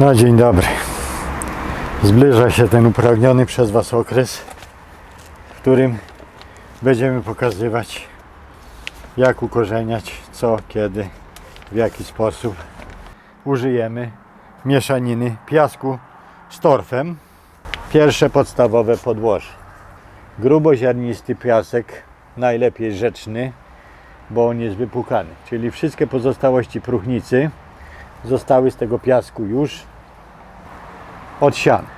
No dzień dobry. Zbliża się ten upragniony przez Was okres, w którym będziemy pokazywać jak ukorzeniać, co, kiedy, w jaki sposób użyjemy mieszaniny piasku z torfem. Pierwsze podstawowe podłoże. Gruboziarnisty piasek, najlepiej rzeczny, bo on jest wypłukany. Czyli wszystkie pozostałości próchnicy zostały z tego piasku już odsiane.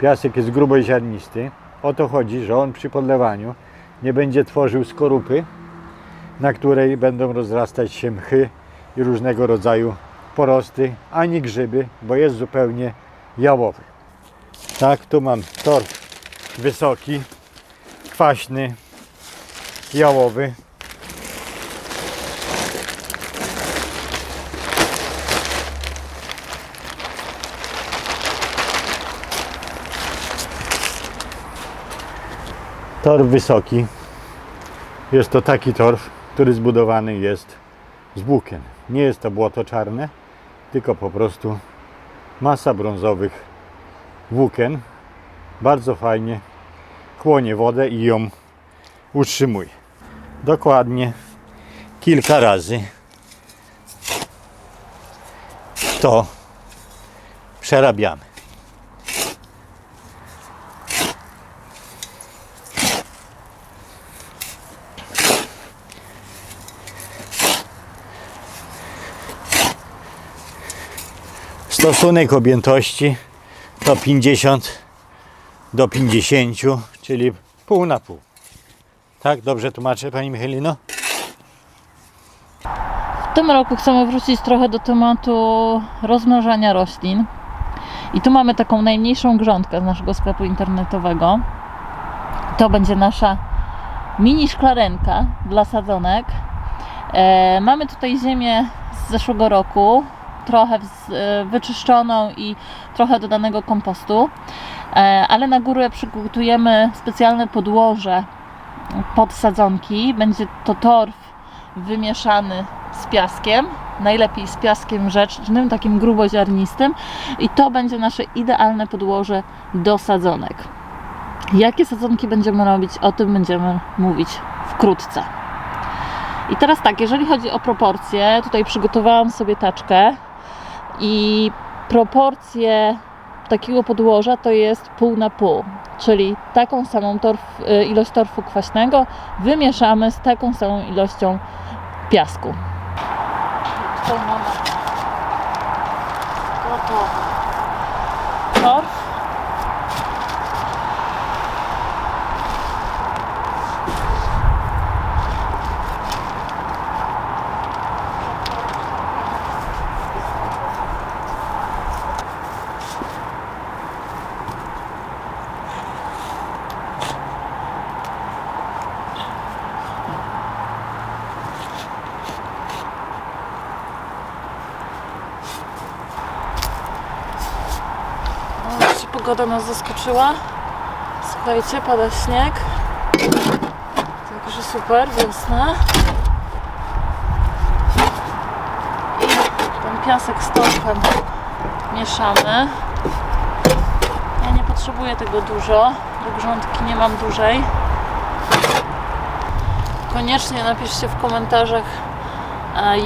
Piasek jest gruboziarnisty. O to chodzi, że on przy podlewaniu nie będzie tworzył skorupy, na której będą rozrastać się mchy i różnego rodzaju porosty, ani grzyby, bo jest zupełnie jałowy. Tak, tu mam torf wysoki, kwaśny, jałowy. Torf wysoki. Jest to taki torf, który zbudowany jest z włókien. Nie jest to błoto czarne, tylko po prostu masa brązowych włókien. Bardzo fajnie chłonie wodę i ją utrzymuje. Dokładnie kilka razy to przerabiamy. Stosunek objętości to 50 do 50, czyli pół na pół. Tak, dobrze tłumaczę Pani Michalino? W tym roku chcemy wrócić trochę do tematu rozmnażania roślin. I tu mamy taką najmniejszą grządkę z naszego sklepu internetowego. To będzie nasza mini szklarenka dla sadzonek. E, mamy tutaj ziemię z zeszłego roku, trochę e, wyczyszczoną i trochę dodanego kompostu. E, ale na górę przygotujemy specjalne podłoże pod sadzonki. Będzie to torf wymieszany z piaskiem, najlepiej z piaskiem rzecznym, takim gruboziarnistym i to będzie nasze idealne podłoże do sadzonek. Jakie sadzonki będziemy robić, o tym będziemy mówić wkrótce. I teraz tak, jeżeli chodzi o proporcje, tutaj przygotowałam sobie taczkę i proporcje takiego podłoża to jest pół na pół, czyli taką samą torf, y, ilość torfu kwaśnego wymieszamy z taką samą ilością piasku. Tutaj mamy gotowy torf. O, wreszcie pogoda nas zaskoczyła. Słuchajcie, pada śnieg. Także super, wiosna. I ten piasek z torfem mieszamy. Ja nie potrzebuję tego dużo. Do grządki nie mam dużej. Koniecznie napiszcie w komentarzach,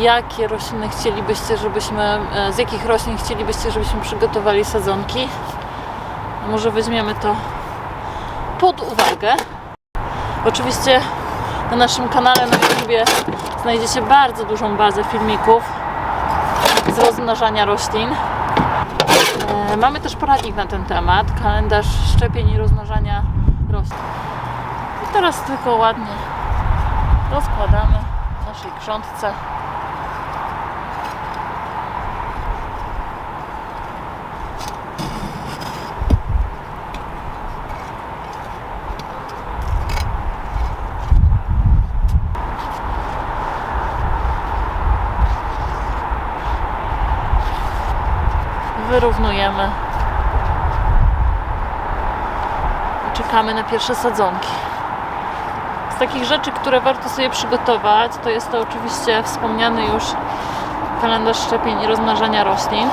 jakie rośliny chcielibyście, żebyśmy, e, z jakich roślin chcielibyście, żebyśmy przygotowali sadzonki. Może weźmiemy to pod uwagę. Oczywiście na naszym kanale na YouTubie znajdziecie bardzo dużą bazę filmików z rozmnażania roślin. E, Mamy też poradnik na ten temat, kalendarz szczepień i rozmnażania roślin. I teraz tylko ładnie rozkładamy w naszej grządce. Wyrównujemy. I czekamy na pierwsze sadzonki. Z takich rzeczy, które warto sobie przygotować, to jest to oczywiście wspomniany już kalendarz szczepień i rozmnażania roślin.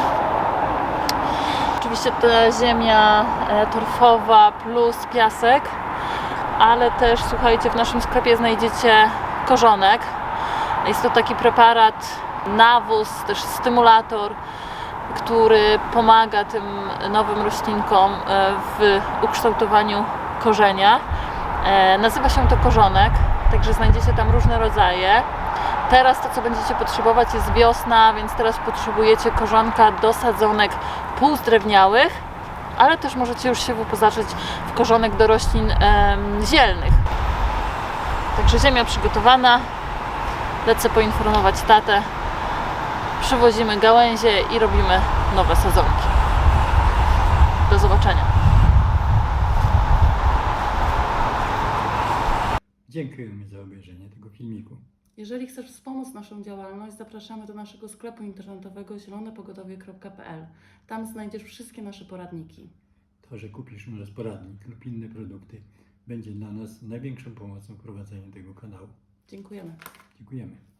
oczywiście ta ziemia e, torfowa plus piasek, ale też słuchajcie, w naszym sklepie znajdziecie korzonek. Jest to taki preparat, nawóz, też stymulator, który pomaga tym nowym roślinkom e, w ukształtowaniu korzenia. E, Nazywa się to korzonek, także znajdziecie tam różne rodzaje. Teraz to, co będziecie potrzebować, jest wiosna, więc teraz potrzebujecie korzonka do sadzonek półzdrewniałych, ale też możecie już się wyposażyć w korzonek do roślin zielnych. Także ziemia przygotowana. Lecę poinformować tatę. Przywozimy gałęzie i robimy nowe sadzonki. Do zobaczenia. Dziękujemy za obejrzenie tego filmiku. Jeżeli chcesz wspomóc naszą działalność, zapraszamy do naszego sklepu internetowego zielonepogodowie.pl. Tam znajdziesz wszystkie nasze poradniki. To, że kupisz u nas poradnik lub inne produkty, będzie dla nas największą pomocą w prowadzeniu tego kanału. Dziękujemy. Dziękujemy.